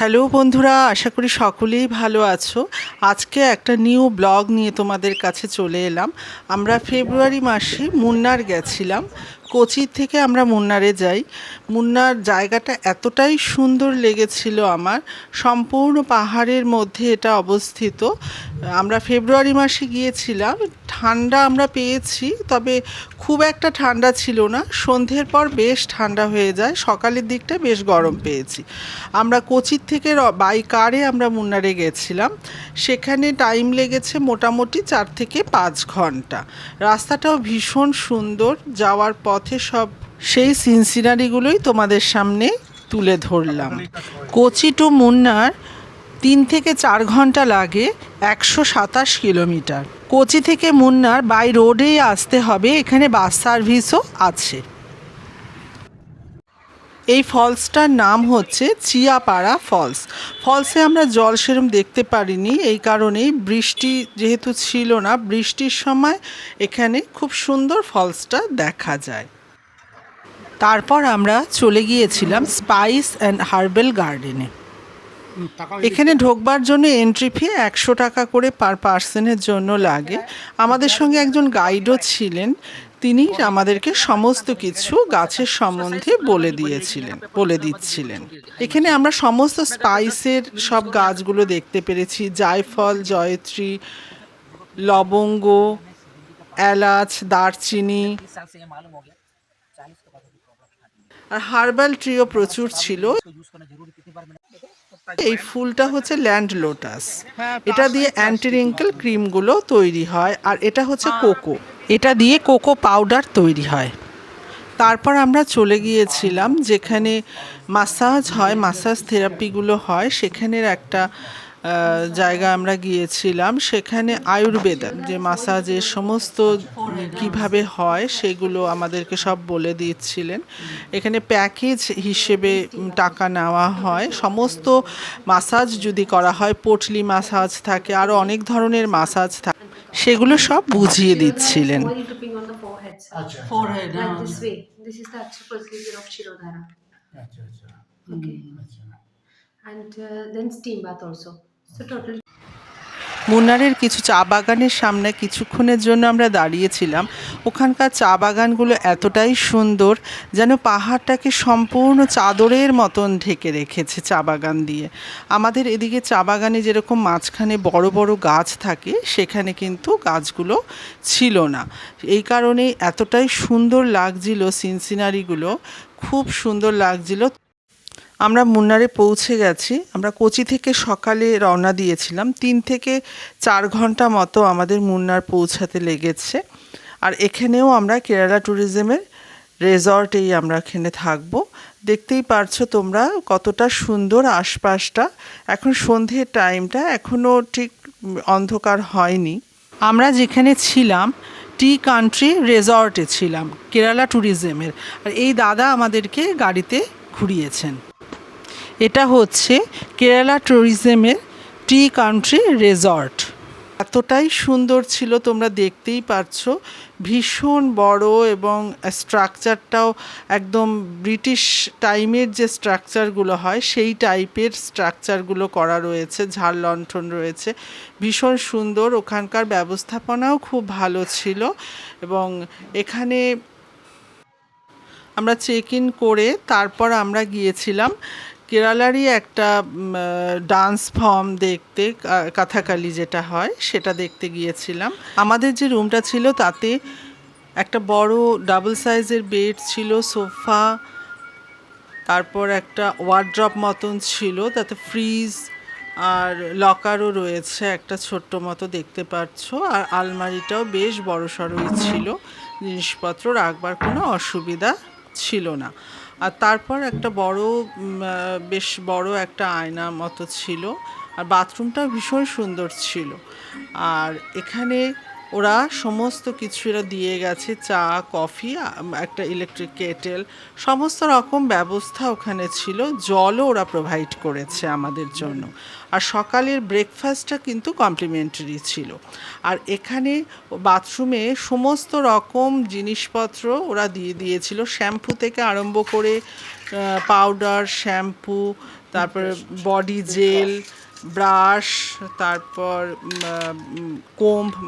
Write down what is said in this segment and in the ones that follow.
Hello বন্ধুরা, আশা করি সকলেই ভালো আছো। আজকে একটা নিউ ব্লগ নিয়ে তোমাদের কাছে চলে এলাম। আমরা ফেব্রুয়ারি মাসে মুন্নার গেছিলাম। কোচি থেকে আমরা মুন্নারে যাই। মুন্নার জায়গাটা এতটাই সুন্দর লেগেছিল আমার। সম্পূর্ণ পাহাড়ের মধ্যে এটা অবস্থিত। আমরা ফেব্রুয়ারি মাসে গিয়েছিলাম। ঠান্ডা আমরা পেয়েছি, তবে খুব একটা ঠান্ডা ছিল না। সন্ধ্যের পর বেশ ঠান্ডা হয়ে যায়। সকালের দিকটা বেশ গরম পেয়েছি। আমরা কোচির থেকে বাই কারে আমরা মুন্নারে গেছিলাম। সেখানে টাইম লেগেছে মোটামুটি চার থেকে পাঁচ ঘণ্টা। রাস্তাটাও ভীষণ সুন্দর। যাওয়ার পথে সব সেই সিনসিনারিগুলোই তোমাদের সামনে তুলে ধরলাম। কোচি টু মুন্নার তিন থেকে চার ঘণ্টা লাগে একশো সাতাশ কিলোমিটার। কোচি থেকে মুন্নার বাই রোডেই আসতে হবে, এখানে বাস সার্ভিসও আছে। এই ফলসটার নাম হচ্ছে চিয়াপাড়া ফলস। ফলসে আমরা জল সেরম দেখতে পারিনি, এই কারণেই বৃষ্টি যেহেতু ছিল না, বৃষ্টির সময় এখানে খুব সুন্দর ফলসটা দেখা যায়। তারপর আমরা চলে গিয়েছিলাম স্পাইস অ্যান্ড হার্বেল গার্ডেনে। এখানে ঢোকবার জন্য এন্ট্রি ফি একশো টাকা করে পার পার্সনের জন্য লাগে। আমাদের সঙ্গে একজন গাইডও ছিলেন। তিনি আমাদেরকে সমস্ত কিছু গাছের সম্বন্ধে বলে দিয়েছিলেন বলে দিচ্ছিলেন। এখানে আমরা সমস্ত স্পাইসের সব গাছগুলো দেখতে পেরেছি। জায়ফল জয়ত্রী লবঙ্গ এলাচ দারচিনি। আর হার্বাল ট্রিও প্রচুর ছিল। এই ফুলটা হচ্ছে ল্যান্ড লোটাস এটা দিয়ে অ্যান্টি রিঙ্কেল ক্রিমগুলো তৈরি হয় আর এটা হচ্ছে কোকো এটা দিয়ে কোকো পাউডার তৈরি হয়। তারপর আমরা চলে গিয়েছিলাম যেখানে মাসাজ হয় মাসাজ থেরাপিগুলো হয় সেখানের একটা জায়গা আমরা গিয়েছিলাম সেখানে আয়ুর্বেদ যে মাসাজের সমস্ত কীভাবে হয় সেগুলো আমাদেরকে সব বলে দিচ্ছিলেন। এখানে প্যাকেজ হিসেবে টাকা নেওয়া হয়। সমস্ত মাসাজ যদি করা হয় পটলি মাসাজ থাকে আরও অনেক ধরনের মাসাজ থাকে সেগুলো সব বুঝিয়ে দিচ্ছিলেন। And uh, then steam bath also. মুন্নারের কিছু চা বাগানের সামনে কিছুক্ষণের জন্য আমরা দাঁড়িয়েছিলাম। ওখানকার চা বাগানগুলো এতটাই সুন্দর যেন পাহাড়টাকে সম্পূর্ণ চাদরের মতন ঢেকে রেখেছে চা বাগান দিয়ে। আমাদের এদিকে চা বাগানে যেরকম মাঝখানে বড় বড় গাছ থাকে, সেখানে কিন্তু গাছগুলো ছিল না। এই কারণে এতটাই সুন্দর লাগছিল সিনসিনারিগুলো। খুব সুন্দর লাগছিল। আমরা মুন্নারে পৌঁছে গেছি। আমরা কোচি থেকে সকালে রওনা দিয়েছিলাম। তিন থেকে চার ঘণ্টা মতো আমাদের মুন্নার পৌঁছাতে লেগেছে। আর এখানেও আমরা কেরালা ট্যুরিজমের রেজর্টেই আমরা এখানে থাকব। দেখতেই পারছ তোমরা কতটা সুন্দর আশপাশটা। এখন সন্ধ্যের টাইমটা এখনও ঠিক অন্ধকার হয়নি। আমরা যেখানে ছিলাম, টি কান্ট্রি রেজর্টে ছিলাম, কেরালা ট্যুরিজমের। আর এই দাদা আমাদেরকে গাড়িতে ঘুরিয়েছেন। এটা হচ্ছে কেরালা ট্যুরিজমের টি কান্ট্রি রেজর্ট এতটাই সুন্দর ছিল, তোমরা দেখতেই পাচ্ছ ভীষণ বড় এবং স্ট্রাকচারটাও একদম ব্রিটিশ টাইমের যে স্ট্রাকচারগুলো হয়, সেই টাইপের স্ট্রাকচারগুলো করা রয়েছে, ঝাড় লণ্ঠন রয়েছে। ভীষণ সুন্দর, ওখানকার ব্যবস্থাপনাও খুব ভালো ছিল এবং এখানে আমরা চেক ইন করে তারপর আমরা গিয়েছিলাম কেরালারই একটা ডান্স ফর্ম দেখতে কাথাকালি যেটা হয়, সেটা দেখতে গিয়েছিলাম। আমাদের যে রুমটা ছিল, তাতে একটা বড় ডাবল সাইজের বেড ছিল সোফা তারপর একটা ওয়ার্ড্রপ মতন ছিল, তাতে ফ্রিজ আর লকারও রয়েছে, একটা ছোট্ট মতো দেখতে পাচ্ছ। আর আলমারিটাও বেশ বড় সড়ই ছিল, জিনিসপত্র রাখবার কোনো অসুবিধা ছিল না। আর তারপর একটা বড় বেশ বড় একটা আয়না মতো ছিল। আর বাথরুমটা ভীষণ সুন্দর ছিল। আর এখানে ওরা সমস্ত কিছু এরা দিয়ে গেছে, চা, কফি একটা ইলেকট্রিক কেটেল সমস্ত রকম ব্যবস্থা ওখানে ছিল, জলও ওরা প্রোভাইড করেছে আমাদের জন্য। আর সকালের ব্রেকফাস্টটা কিন্তু কমপ্লিমেন্টারি ছিল। আর এখানে বাথরুমে সমস্ত রকম জিনিসপত্র ওরা দিয়ে দিয়েছিল শ্যাম্পু থেকে আরম্ভ করে পাউডার শ্যাম্পু তারপর বডি জেল ব্রাশ, তারপর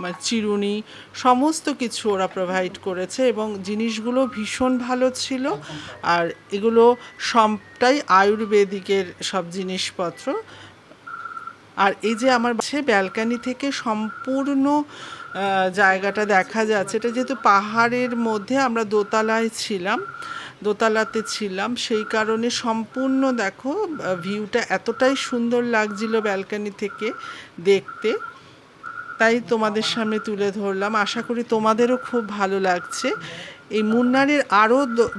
মানে চিরুনি, সমস্ত কিছু ওরা প্রোভাইড করেছে এবং জিনিসগুলো ভীষণ ভালো ছিল। আর এগুলো সবটাই আয়ুর্বেদিকের সব জিনিসপত্র। আর এই যে আমার সে ব্যালকানি থেকে সম্পূর্ণ জায়গাটা দেখা যাচ্ছে। এটা যেহেতু পাহাড়ের মধ্যে আমরা দোতলায় ছিলাম দোতলাতে ছিলাম সেই কারণে সম্পূর্ণ দেখো ভিউটা এতটাই সুন্দর লাগছিল ব্যালকানি থেকে দেখতে। তাই তোমাদের সামনে তুলে ধরলাম। আশা করি তোমাদেরও খুব ভালো লাগছে। এই মুন্নারের আরও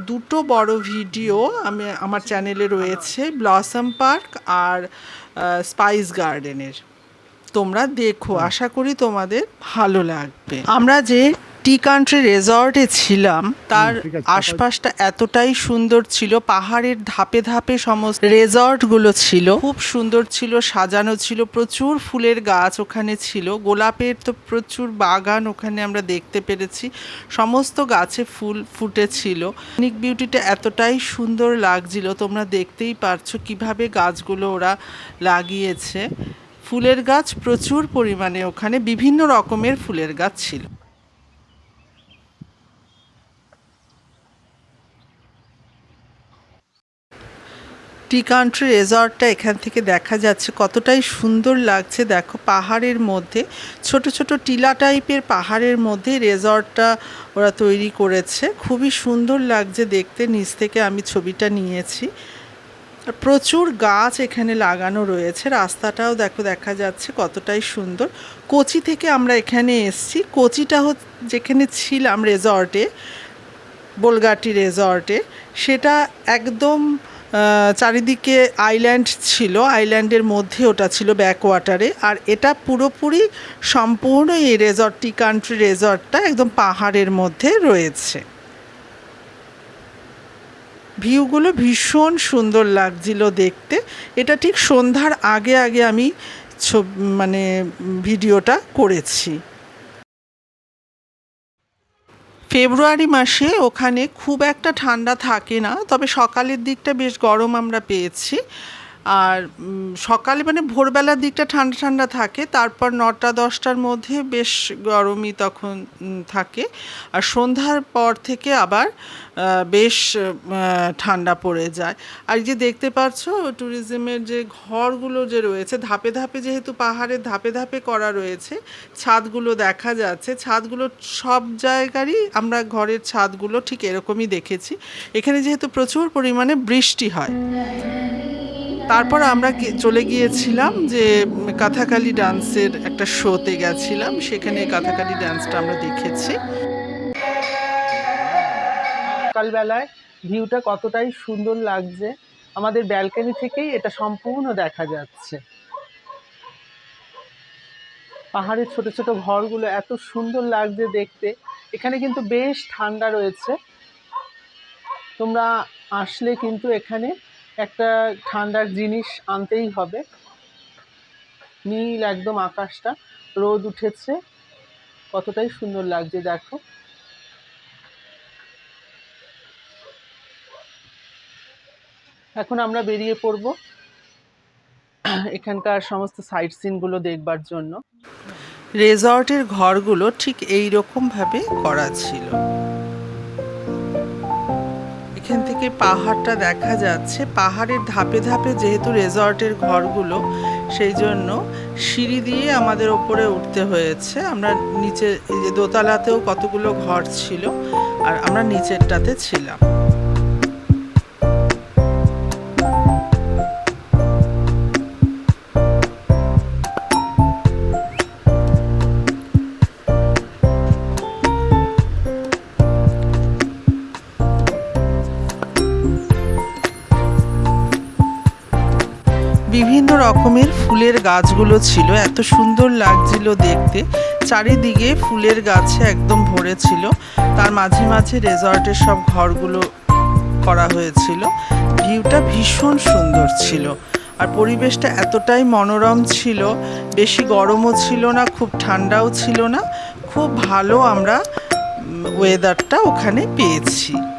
দুটো বড় ভিডিও আমি আমার চ্যানেলে রয়েছে ব্লসম পার্ক আর স্পাইস গার্ডেনের তোমরা দেখো আশা করি তোমাদের ভালো লাগবে। আমরা যে টি কান্ট্রি রেজর্টে ছিলাম তার আশপাশটা এতটাই সুন্দর ছিল পাহাড়ের ধাপে ধাপে সমস্ত রেজর্টগুলো ছিল খুব সুন্দর ছিল সাজানো ছিল প্রচুর ফুলের গাছ ওখানে ছিল গোলাপের তো প্রচুর বাগান ওখানে আমরা দেখতে পেরেছি সমস্ত গাছে ফুল ফুটেছিল নিক বিউটিটা এতটাই সুন্দর লাগছিল তোমরা দেখতেই পারছ কীভাবে গাছগুলো ওরা লাগিয়েছে ফুলের গাছ প্রচুর পরিমাণে ওখানে বিভিন্ন রকমের ফুলের গাছ ছিল। টি কান্ট্রি রেজর্টটা এখান থেকে দেখা যাচ্ছে। কতটাই সুন্দর লাগছে। দেখো, পাহাড়ের মধ্যে, ছোট ছোট টিলা টাইপের পাহাড়ের মধ্যে রেজর্টটা ওরা তৈরি করেছে। খুবই সুন্দর লাগছে দেখতে। নিচ থেকে আমি ছবিটা নিয়েছি। প্রচুর গাছ এখানে লাগানো রয়েছে। রাস্তাটাও দেখো, দেখা যাচ্ছে কতটাই সুন্দর। কোচি থেকে আমরা এখানে এসছি। কোচিটা যেখানে ছিলাম রেজর্টে বোলগাটি রেজর্টে সেটা একদম চারিদিকে আইল্যান্ড ছিল আইল্যান্ডের মধ্যে ওটা ছিল ব্যাকওয়াটারে আর এটা পুরোপুরি সম্পূর্ণ এই রেজর্টটি কান্ট্রি রেজর্টটা একদম পাহাড়ের মধ্যে রয়েছে। ভিউগুলো ভীষণ সুন্দর লাগছিল দেখতে। এটা ঠিক সন্ধ্যার আগে আগে আমি ছব- মানে ভিডিওটা করেছি। ফেব্রুয়ারি মাসে ওখানে খুব একটা ঠান্ডা থাকে না, তবে সকালের দিকটা বেশ গরম আমরা পেয়েছি। আর সকালে মানে ভোরবেলার দিকটা ঠান্ডা ঠান্ডা থাকে, তারপর নটা দশটার মধ্যে বেশ গরমই তখন থাকে। আর সন্ধ্যার পর থেকে আবার বেশ ঠান্ডা পড়ে যায়। আর যে দেখতে পাচ্ছ, ট্যুরিজমের যে ঘরগুলো যে রয়েছে, ধাপে ধাপে যেহেতু পাহাড়ের ধাপে ধাপে করা রয়েছে, ছাদগুলো দেখা যাচ্ছে। ছাদগুলো সব জায়গারই আমরা ঘরের ছাদগুলো ঠিক এরকমই দেখেছি। এখানে যেহেতু প্রচুর পরিমাণে বৃষ্টি হয়। তারপর আমরা চলে গিয়েছিলাম যে কাথাকালি ডান্সের একটা শোতে গেছিলাম, সেখানে কাথাকালি ডান্সটা আমরা দেখেছি। সকালবেলায় ভিউটা কতটাই সুন্দর লাগছে, আমাদের ব্যালকনি থেকেই এটা সম্পূর্ণ দেখা যাচ্ছে। পাহাড়ের ছোট ছোট ঘরগুলো এত সুন্দর লাগছে দেখতে, এখানে কিন্তু বেশ ঠান্ডা রয়েছে। তোমরা আসলে কিন্তু এখানে একটা ঠান্ডার জিনিস আনতেই হবে। নীল একদম আকাশটা। রোদ উঠেছে। কতটাই সুন্দর লাগছে, দেখো। এখন আমরা বেরিয়ে পড়ব এখানকার সমস্ত সাইট সিনগুলো দেখবার জন্য। রেজর্টের ঘরগুলো ঠিক এই ভাবে করা ছিল। এখান থেকে পাহাড়টা দেখা যাচ্ছে। পাহাড়ের ধাপে ধাপে যেহেতু রেজর্টের ঘরগুলো, সেই জন্য সিঁড়ি দিয়ে আমাদের ওপরে উঠতে হয়েছে। আমরা নিচে দোতলাতেও কতগুলো ঘর ছিল আর আমরা নিচেরটাতে ছিলাম। বিভিন্ন রকমের ফুলের গাছগুলো ছিল, এত সুন্দর লাগছিল দেখতে। চারিদিকে ফুলের গাছে একদম ভরে ছিল। তার মাঝে মাঝে রেজর্টের সব ঘরগুলো করা হয়েছিল। ভিউটা ভীষণ সুন্দর ছিল। আর পরিবেশটা এতটাই মনোরম ছিল, বেশি গরমও ছিল না, খুব ঠান্ডাও ছিল না। খুব ভালো আমরা ওয়েদারটা ওখানে পেয়েছি।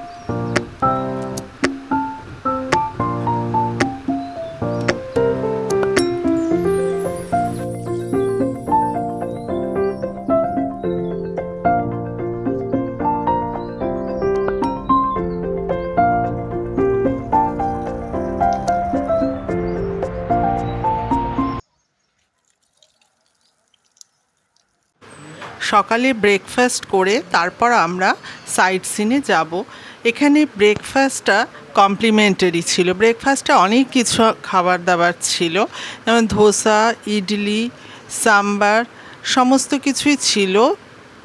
সকালে ব্রেকফাস্ট করে তারপর আমরা সাইট সিনে যাব। এখানে ব্রেকফাস্টটা কমপ্লিমেন্টারি ছিল। ব্রেকফাস্টে অনেক কিছু খাবার দাবার ছিল। যেমন ধোসা, ইডলি, সাম্বার, সমস্ত কিছুই ছিল।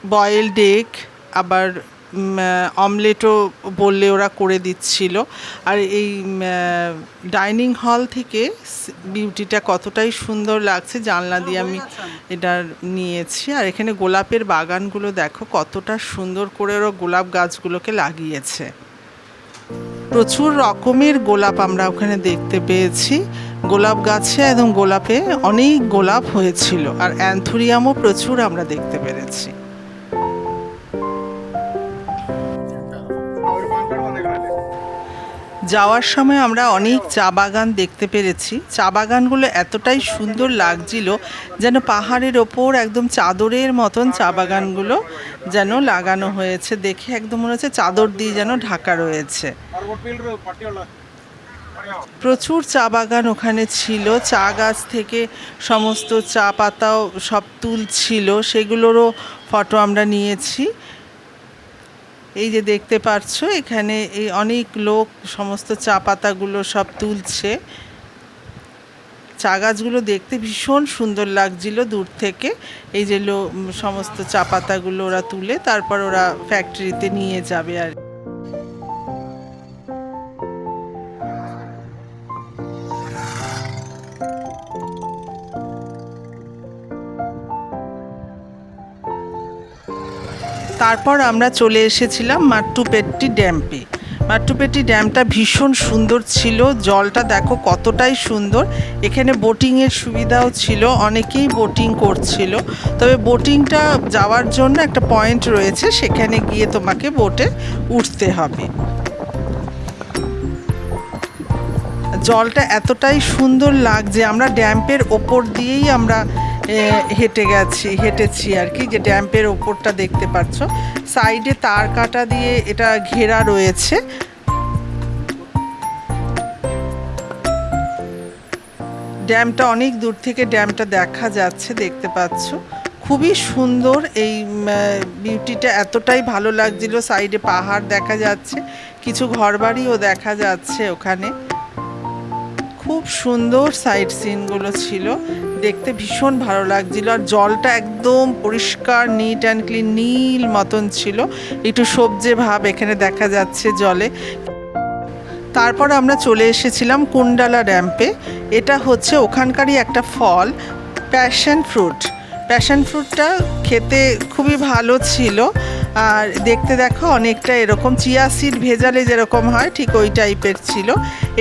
বয়েলড এগ আবার অমলেটও বললে ওরা করে দিচ্ছিল। আর এই ডাইনিং হল থেকে বিউটিটা কতটাই সুন্দর লাগছে জানলা দিয়ে আমি এটা নিয়েছি। আর এখানে গোলাপের বাগানগুলো দেখো কতটা সুন্দর করে ওরা গোলাপ গাছগুলোকে লাগিয়েছে। প্রচুর রকমের গোলাপ আমরা ওখানে দেখতে পেয়েছি। গোলাপ গাছে একদম গোলাপে অনেক গোলাপ হয়েছিল। আর অ্যান্থুরিয়ামও প্রচুর আমরা দেখতে পেরেছি। যাওয়ার সময় আমরা অনেক চা বাগান দেখতে পেরেছি। চা বাগানগুলো এতটাই সুন্দর লাগছিল যেন পাহাড়ের ওপর একদম চাদরের মতন চা বাগানগুলো যেন লাগানো হয়েছে। দেখে একদম মনে হচ্ছে চাদর দিয়ে যেন ঢাকা রয়েছে। প্রচুর চা বাগান ওখানে ছিল। চা গাছ থেকে সমস্ত চা পাতাও সব তুলছিল। সেগুলোরও ফটো আমরা নিয়েছি। এই যে দেখতে পাচ্ছ এখানে এই অনেক লোক, সমস্ত চা পাতাগুলো সব তুলছে। চা গাছগুলো দেখতে ভীষণ সুন্দর লাগছিল দূর থেকে। এই যে সমস্ত চা পাতাগুলো ওরা তুলে, তারপর ওরা ফ্যাক্টরিতে নিয়ে যাবে আর তারপর আমরা চলে এসেছিলাম মাট্টুপেট্টি ড্যাম্পে মাট্টুপেট্টি ড্যামটা ভীষণ সুন্দর ছিল, জলটা দেখো কতটাই সুন্দর। এখানে বোটিংয়ের সুবিধাও ছিল, অনেকেই বোটিং করছিল। তবে বোটিংটা যাওয়ার জন্য একটা পয়েন্ট রয়েছে, সেখানে গিয়ে তোমাকে বোটে উঠতে হবে। জলটা এতটাই সুন্দর লাগছে, আমরা ড্যাম্পের ওপর দিয়েই আমরা হেঁটে গেছি, হেঁটেছি আর কি যে ড্যাম্পের ওপরটা দেখতে পাচ্ছ সাইডে তার কাটা দিয়ে এটা ঘেরা রয়েছে। ড্যামটা অনেক দূর থেকে ড্যামটা দেখা যাচ্ছে, দেখতে পাচ্ছ। খুবই সুন্দর এই বিউটিটা, এতটাই ভালো লাগছিল। সাইডে পাহাড় দেখা যাচ্ছে, কিছু ঘরবাড়িও দেখা যাচ্ছে ওখানে। খুব সুন্দর সাইড সিনগুলো ছিল। দেখতে ভীষণ ভালো লাগছিল আর জলটা একদম পরিষ্কার নিট অ্যান্ড ক্লিন নীল মতন ছিল। একটু সবজে ভাব এখানে দেখা যাচ্ছে জলে। তারপর আমরা চলে এসেছিলাম কুন্ডালা ড্যাম্পে এটা হচ্ছে ওখানকারই একটা ফল প্যাশন ফ্রুট প্যাশন ফ্রুটটা খেতে খুবই ভালো ছিল। আর দেখতে দেখো অনেকটা এরকম চিয়া সিড ভেজালে যেরকম হয়, ঠিক ওই টাইপের ছিল।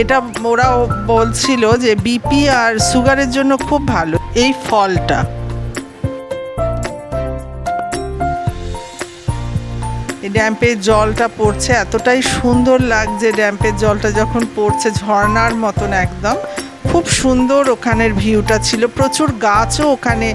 এটা ওরাও বলছিল যে বিপি আর সুগারের জন্য খুব ভালো এই ফলটা। এই ড্যাম্পের জলটা পড়ছে, এতটাই সুন্দর লাগছে ড্যাম্পের জলটা যখন পড়ছে ঝর্ণার মতন একদম। খুব সুন্দর ওখানের ভিউটা ছিল, প্রচুর গাছও ওখানে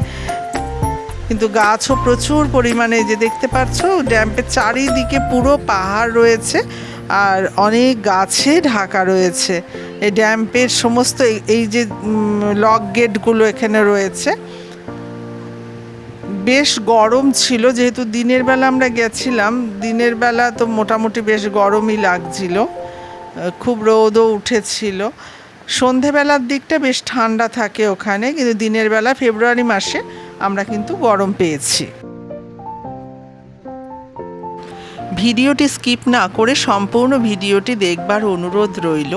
কিন্তু গাছও প্রচুর পরিমাণে যে দেখতে পাচ্ছ ড্যাম্পের চারিদিকে পুরো পাহাড় রয়েছে আর অনেক গাছে ঢাকা রয়েছে। এই ড্যাম্পের সমস্ত এই- যে লক গেটগুলো এখানে রয়েছে। বেশ গরম ছিল, যেহেতু দিনের বেলা আমরা গেছিলাম, দিনের বেলা তো মোটামুটি বেশ গরমই লাগছিল খুব রোদও উঠেছিল। সন্ধেবেলার দিকটা বেশ ঠান্ডা থাকে ওখানে, কিন্তু দিনের বেলা ফেব্রুয়ারি মাসে আমরা কিন্তু গরম পেয়েছি। ভিডিওটি স্কিপ না করে সম্পূর্ণ ভিডিওটি দেখবার অনুরোধ রইল।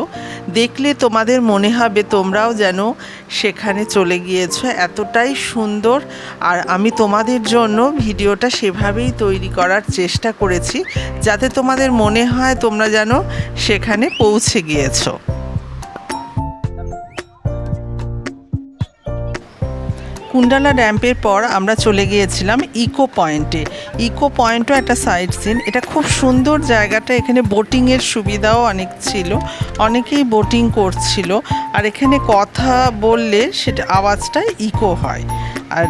দেখলে তোমাদের মনে হবে তোমরাও যেন সেখানে চলে গিয়েছো, এতটাই সুন্দর। আর আমি তোমাদের জন্য ভিডিওটা সেভাবেই তৈরি করার চেষ্টা করেছি, যাতে তোমাদের মনে হয় তোমরা যেন সেখানে পৌঁছে গিয়েছো। কুন্ডালা ড্যাম্পের পর আমরা চলে গিয়েছিলাম ইকো পয়েন্টে। ইকো পয়েন্টও একটা সাইড সিন। এটা খুব সুন্দর জায়গাটা। এখানে বোটিংয়ের সুবিধাও অনেক ছিল। অনেকেই বোটিং করছিল। আর এখানে কথা বললে সেটা, আওয়াজটা ইকো হয়। আর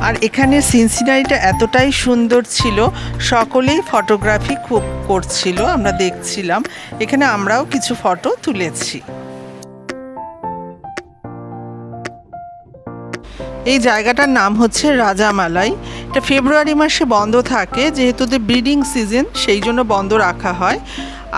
আর এখানে সিনসিনারিটা এতটাই সুন্দর ছিল, সকলেই ফটোগ্রাফি খুব করছিল, আমরা দেখছিলাম। এখানে আমরাও কিছু ফটো তুলেছি। এই জায়গাটার নাম হচ্ছে রাজামালাই। এটা ফেব্রুয়ারি মাসে বন্ধ থাকে, যেহেতু ব্রিডিং সিজন, সেই জন্য বন্ধ রাখা হয়।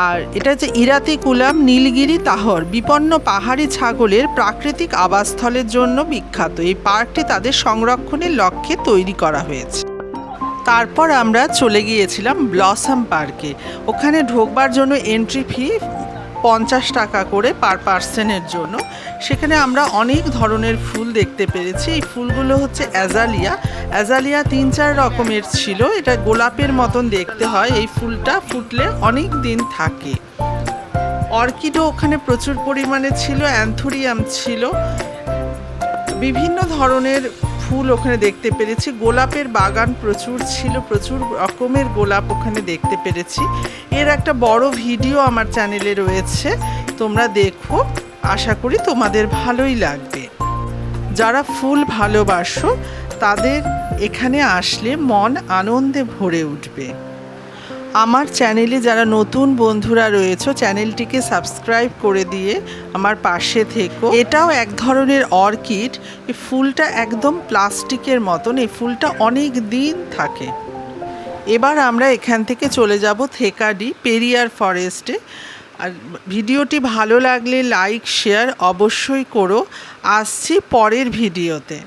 আর এটা হচ্ছে ইরাতি কুলাম, নীলগিরি, তাহর। বিপন্ন পাহাড়ি ছাগলের প্রাকৃতিক আবাসস্থলের জন্য বিখ্যাত। এই পার্কটি তাদের সংরক্ষণের লক্ষ্যে তৈরি করা হয়েছে। তারপর আমরা চলে গিয়েছিলাম ব্লসম পার্কে। ওখানে ঢোকবার জন্য এন্ট্রি ফি পঞ্চাশ টাকা করে পার পার্সনের জন্য। সেখানে আমরা অনেক ধরনের ফুল দেখতে পেরেছি। এই ফুলগুলো হচ্ছে অ্যাজালিয়া। অ্যাজালিয়া তিন চার রকমের ছিল। এটা গোলাপের মতন দেখতে হয়। এই ফুলটা ফুটলে অনেক দিন থাকে। অর্কিডও ওখানে প্রচুর পরিমাণে ছিল, অ্যান্থোরিয়াম ছিল। বিভিন্ন ধরনের ফুল ওখানে দেখতে পেরেছি। গোলাপের বাগান প্রচুর ছিল, প্রচুর রকমের গোলাপ ওখানে দেখতে পেরেছি। এর একটা বড় ভিডিও আমার চ্যানেলে রয়েছে, তোমরা দেখো। আশা করি তোমাদের ভালোই লাগবে। যারা ফুল ভালোবাসো, তাদের এখানে আসলে মন আনন্দে ভরে উঠবে। আমার চ্যানেলে যারা নতুন বন্ধুরা রয়েছে, চ্যানেলটিকে সাবস্ক্রাইব করে দিয়ে আমার পাশে থেকো। এটাও এক ধরনের অর্কিড। এই ফুলটা একদম প্লাস্টিকের মতন। এই ফুলটা অনেক দিন থাকে। এবার আমরা এখান থেকে চলে যাব থেকাডি, পেরিয়ার ফরেস্টে। আর ভিডিওটি ভালো লাগলে লাইক, শেয়ার অবশ্যই করো। আসছি পরের ভিডিওতে।